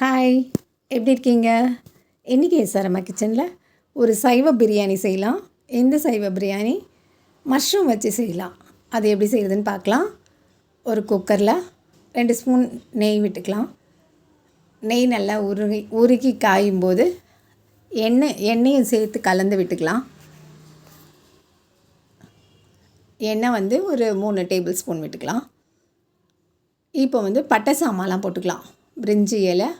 Hi எப்படி இருக்கீங்க? இன்றைக்கி எஸ்ஆர்எம்மா கிச்சனில் ஒரு சைவ பிரியாணி செய்யலாம். எந்த சைவ பிரியாணி? மஷ்ரூம் வச்சு செய்யலாம். அது எப்படி செய்கிறதுன்னு பார்க்கலாம். ஒரு குக்கரில் ரெண்டு ஸ்பூன் நெய் விட்டுக்கலாம். நெய் நல்லா உருகி உருகி காயும் போது எண்ணெய் எண்ணெயும் சேர்த்து கலந்து விட்டுக்கலாம். எண்ணெய் வந்து ஒரு மூணு டேபிள் ஸ்பூன் விட்டுக்கலாம். இப்போ வந்து பட்டை சாமான்லாம் போட்டுக்கலாம். பிரிஞ்சி இலை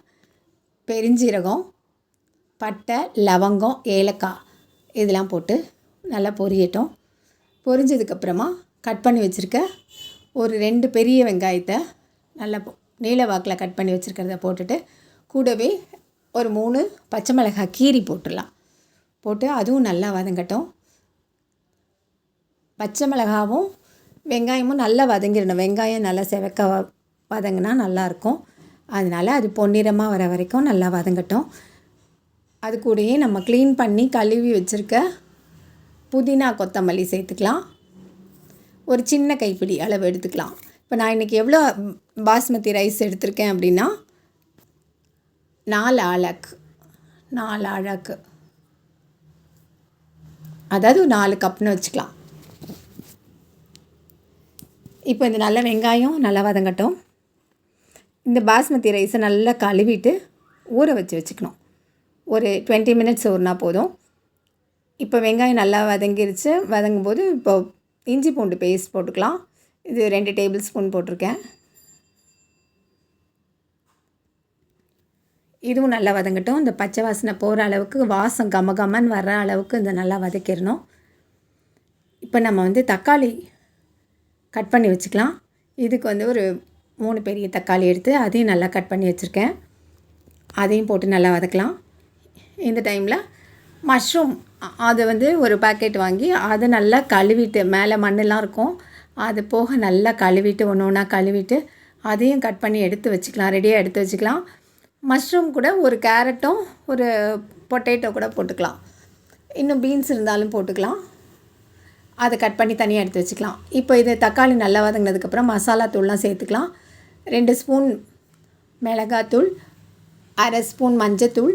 பெருஞ்சீரகம் பட்டை லவங்கம் ஏலக்காய் இதெல்லாம் போட்டு நல்லா பொரியட்டும். பொரிஞ்சதுக்கப்புறமா கட் பண்ணி வச்சுருக்க ஒரு ரெண்டு பெரிய வெங்காயத்தை நல்லா நீல வாக்கில் கட் பண்ணி வச்சுருக்கிறத போட்டுட்டு கூடவே ஒரு மூணு பச்சை மிளகாய் கீரி போட்டுடலாம். போட்டு அதுவும் நல்லா வதங்கட்டும். பச்சை மிளகாவும் வெங்காயமும் நல்லா வதங்கிடணும். வெங்காயம் நல்லா செவக்க வதங்கினா நல்லாயிருக்கும் அதனால் அது பொன்னிறமாக வர வரைக்கும் நல்லா வதங்கட்டும். அது கூடயே நம்ம க்ளீன் பண்ணி கழுவி வச்சுருக்க புதினா கொத்தமல்லி சேர்த்துக்கலாம். ஒரு சின்ன கைப்பிடி அளவு எடுத்துக்கலாம். இப்போ நான் இன்றைக்கி எவ்வளோ பாஸ்மதி ரைஸ் எடுத்திருக்கேன் அப்படின்னா நாலு ஆழாக்கு நாலு ஆழாக்கு அதாவது ஒரு நாலு கப்னு வச்சுக்கலாம். இப்போ இந்த நல்ல வெங்காயம் நல்லா வதங்கட்டும். இந்த பாஸ்மதி ரைஸை நல்லா கழுவிட்டு ஊற வச்சு வச்சுக்கணும். ஒரு டுவெண்ட்டி மினிட்ஸ் ஊறினா போதும். இப்போ வெங்காயம் நல்லா வதங்கிருச்சு. வதங்கும் போது இப்போ இஞ்சி பூண்டு பேஸ்ட் போட்டுக்கலாம். இது ரெண்டு டேபிள் ஸ்பூன் போட்டிருக்கேன். இதுவும் நல்லா வதங்கட்டும். இந்த பச்சை வாசனை போகிற அளவுக்கு வாசம் கம கமன்னு வர்ற அளவுக்கு இந்த நல்லா வதக்கிடணும். இப்போ நம்ம வந்து தக்காளி கட் பண்ணி வச்சுக்கலாம். இதுக்கு வந்து ஒரு மூணு பெரிய தக்காளி எடுத்து அதையும் நல்லா கட் பண்ணி வச்சுருக்கேன். அதையும் போட்டு நல்லா வதக்கலாம். இந்த டைமில் மஷ்ரூம் அதை வந்து ஒரு பாக்கெட் வாங்கி அதை நல்லா கழுவிட்டு மேலே மண்ணெல்லாம் இருக்கும். அது போக நல்லா கழுவிட்டு ஒன்று ஒன்றா கழுவிட்டு அதையும் கட் பண்ணி எடுத்து வச்சுக்கலாம். ரெடியாக எடுத்து வச்சுக்கலாம். மஷ்ரூம் கூட ஒரு கேரட்டும் ஒரு பொட்டேட்டோ கூட போட்டுக்கலாம். இன்னும் பீன்ஸ் இருந்தாலும் போட்டுக்கலாம். அதை கட் பண்ணி தனியாக எடுத்து வச்சுக்கலாம். இப்போ இது தக்காளி நல்லா வதங்கினதுக்கப்புறம் மசாலா தூள்லாம் சேர்த்துக்கலாம். ரெண்டு ஸ்பூன் மிளகாத்தூள் அரை ஸ்பூன் மஞ்சத்தூள்.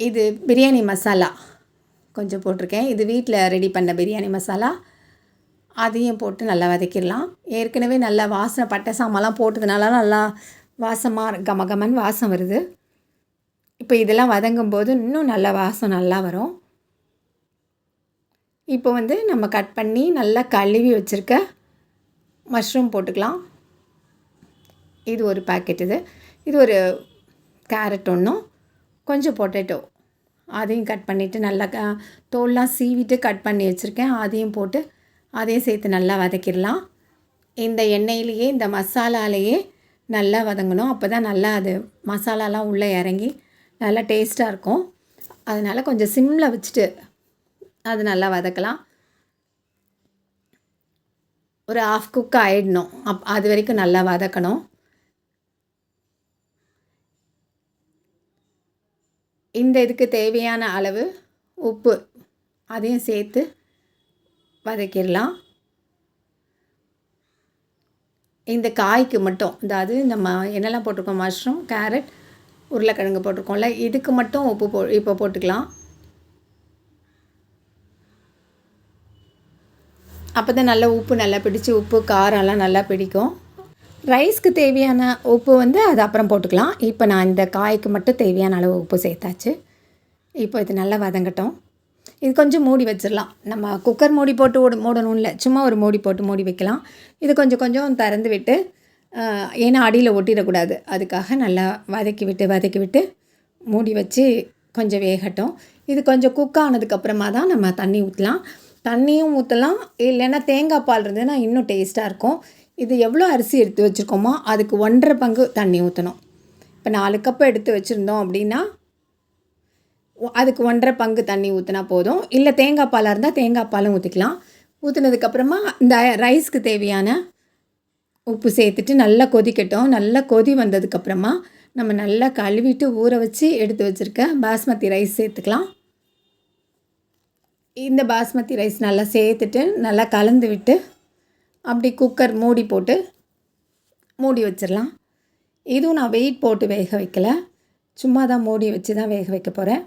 இது பிரியாணி மசாலா. கொஞ்சம் போட்டிருக்கேன். இது வீட்டில் ரெடி பண்ண பிரியாணி மசாலா. அதையும் போட்டு நல்லா வதக்கிடலாம். ஏற்கனவே நல்லா வாசனை பட்டை சாமான்லாம் போட்டதுனால நல்லா வாசமாக கமகமன் வாசம் வருது. இப்போ இதெல்லாம் வதங்கும் போது இன்னும் நல்லா வாசம் நல்லா வரும். இப்போ வந்து நம்ம கட் பண்ணி நல்லா கழுவி வச்சுருக்க மஷ்ரூம் போட்டுக்கலாம். இது ஒரு பாக்கெட் இது. இது ஒரு கேரட் ஒன்றும் கொஞ்சம் பொட்டேட்டோ அதையும் கட் பண்ணிவிட்டு நல்லா க தோல்லாம் சீவிட்டு கட் பண்ணி வச்சுருக்கேன். அதையும் போட்டு அதையும் சேர்த்து நல்லா வதக்கிடலாம். இந்த எண்ணெயிலேயே இந்த மசாலாலேயே நல்லா வதங்கணும். அப்போ தான் நல்லா அது மசாலாலாம் உள்ளே இறங்கி நல்லா டேஸ்ட்டாக இருக்கும். அதனால் கொஞ்சம் சிம்மில் வச்சுட்டு அது நல்லா வதக்கலாம். ஒரு ஆஃப் குக் ஆகிடணும் அப் அது வரைக்கும் நல்லா வதக்கணும். இந்த இதுக்கு தேவையான அளவு உப்பு அதையும் சேர்த்து வதக்கிடலாம். இந்த காய்க்கு மட்டும் அதாவது நம்ம என்னெல்லாம் போட்டிருக்கோம் மஷ்ரூம் கேரட் உருளைக்கிழங்கு போட்டிருக்கோம்ல இதுக்கு மட்டும் உப்பு போ இப்போ போட்டுக்கலாம். அப்போ தான் நல்லா உப்பு நல்லா பிடிச்சி உப்பு காரம்லாம் நல்லா பிடிக்கும். ரைஸ்க்கு தேவையான உப்பு வந்து அது அப்புறம் போட்டுக்கலாம். இப்போ நான் இந்த காய்க்கு மட்டும் தேவையான அளவு உப்பு சேர்த்தாச்சு. இப்போ இது நல்லா வதங்கட்டும். இது கொஞ்சம் மூடி வச்சிடலாம். நம்ம குக்கர் மூடி போட்டு ஓடு மூடணும் இல்லை சும்மா ஒரு மூடி போட்டு மூடி வைக்கலாம். இது கொஞ்சம் கொஞ்சம் திறந்து விட்டு ஏன்னா அடியில் ஒட்டிடக்கூடாது. அதுக்காக நல்லா வதக்கி விட்டு வதக்கி விட்டு மூடி வச்சு கொஞ்சம் வேகட்டும். இது கொஞ்சம் குக் ஆனதுக்கப்புறமா தான் நம்ம தண்ணி ஊற்றலாம் தண்ணியும் ஊற்றலாம் இல்லைன்னா தேங்காய் பால் இருந்ததுன்னா இன்னும் டேஸ்ட்டாக இருக்கும். இது எவ்வளோ அரிசி எடுத்து வச்சுருக்கோமோ அதுக்கு ஒன்றரை பங்கு தண்ணி ஊற்றணும். இப்போ நாலு கப்பு எடுத்து வச்சுருந்தோம் அப்படின்னா அதுக்கு ஒன்றரை பங்கு தண்ணி ஊற்றினா போதும். இல்லை தேங்காய் பாலாக இருந்தால் தேங்காய் பாலும் ஊற்றிக்கலாம். ஊற்றுனதுக்கப்புறமா இந்த ரைஸ்க்கு தேவையான உப்பு சேர்த்துட்டு நல்லா கொதிக்கட்டும். நல்லா கொதி வந்ததுக்கப்புறமா நம்ம நல்லா கழுவிட்டு ஊற வச்சு எடுத்து வச்சுருக்க பாஸ்மதி ரைஸ் சேர்த்துக்கலாம். இந்த பாஸ்மதி ரைஸ் நல்லா சேர்த்துட்டு நல்லா கலந்து விட்டு அப்படி குக்கர் மூடி போட்டு மூடி வச்சிடலாம். இதுவும் நான் வெயிட் போட்டு வேக வைக்கல. சும்மா தான் மூடி வச்சு தான் வேக வைக்க போகிறேன்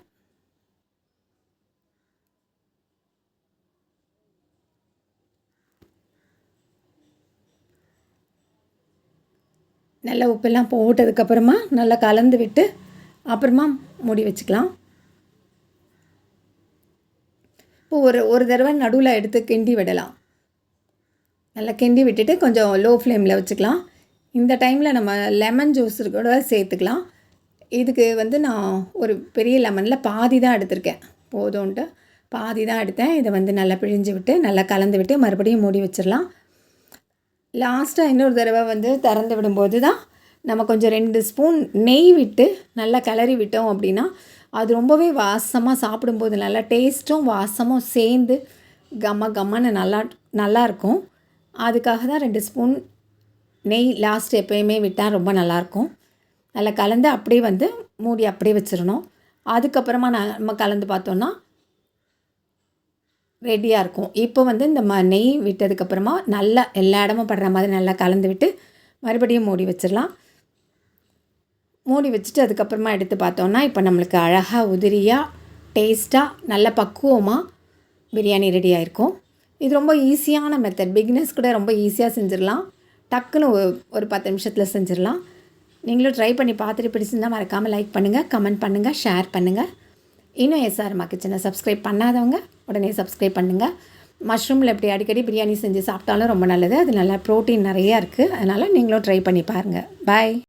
நல்லா உப்பெல்லாம் போட்டதுக்கப்புறமா நல்லா கலந்து விட்டு அப்புறமா மூடி வச்சுக்கலாம். இப்போ ஒரு ஒரு தடவை நடுவில் எடுத்து கிண்டி விடலாம். நல்லா கிண்டி விட்டுட்டு கொஞ்சம் லோ ஃப்ளேமில் வச்சுக்கலாம். இந்த டைமில் நம்ம லெமன் ஜூஸ் கூட சேர்த்துக்கலாம். இதுக்கு வந்து நான் ஒரு பெரிய லெமனில் பாதி தான் எடுத்திருக்கேன். போதும்ன்ட்டு பாதி தான் எடுத்தேன். இதை வந்து நல்லா பிழிஞ்சு விட்டு நல்லா கலந்து விட்டு மறுபடியும் மூடி வச்சிடலாம். லாஸ்ட்டாக இன்னொரு தடவை வந்து திறந்து விடும்போது தான் நம்ம கொஞ்சம் ரெண்டு ஸ்பூன் நெய் விட்டு நல்லா கிளறி விட்டோம் அப்படின்னா அது ரொம்பவே வாசமாக சாப்பிடும்போது நல்லா டேஸ்ட்டும் வாசமும் சேர்ந்து கம்ம கம்மன்னு நல்லா நல்லாயிருக்கும் அதுக்காக தான் ரெண்டு ஸ்பூன் நெய் லாஸ்ட் எப்போயுமே விட்டால் ரொம்ப நல்லாயிருக்கும். நல்லா கலந்து அப்படியே வந்து மூடி அப்படியே வச்சிடணும். அதுக்கப்புறமா நம்ம கலந்து பார்த்தோன்னா ரெடியாக இருக்கும். இப்போ வந்து இந்த ம நெய் விட்டதுக்கப்புறமா நல்லா எல்லா இடமும் படுற மாதிரி நல்லா கலந்து விட்டு மறுபடியும் மூடி வச்சிடலாம். மூடி வச்சுட்டு அதுக்கப்புறமா எடுத்து பார்த்தோன்னா இப்போ நம்மளுக்கு அழகாக உதிரியாக டேஸ்ட்டாக நல்ல பக்குவமாக பிரியாணி ரெடி ஆயிருக்கும். இது ரொம்ப ஈஸியான மெத்தட் பிகினர்ஸ் கூட ரொம்ப ஈஸியாக செஞ்சிடலாம். டக்குன்னு ஒரு பத்து நிமிஷத்தில் செஞ்சிடலாம். நீங்களும் ட்ரை பண்ணி பார்த்துட்டு பிடிச்சிருந்தால் மறக்காமல் லைக் பண்ணுங்கள் கமெண்ட் பண்ணுங்கள் ஷேர் பண்ணுங்கள் இன்னும் எஸ்ஆர்மா கிச்சனை சப்ஸ்கிரைப் பண்ணாதவங்க உடனே சப்ஸ்கிரைப் பண்ணுங்கள் மஷ்ரூமில் இப்படி அடிக்கடி பிரியாணி செஞ்சு சாப்பிட்டாலும் ரொம்ப நல்லது. அது நல்லா ப்ரோட்டீன் நிறையா இருக்குது அதனால் நீங்களும் ட்ரை பண்ணி பாருங்கள் பாய்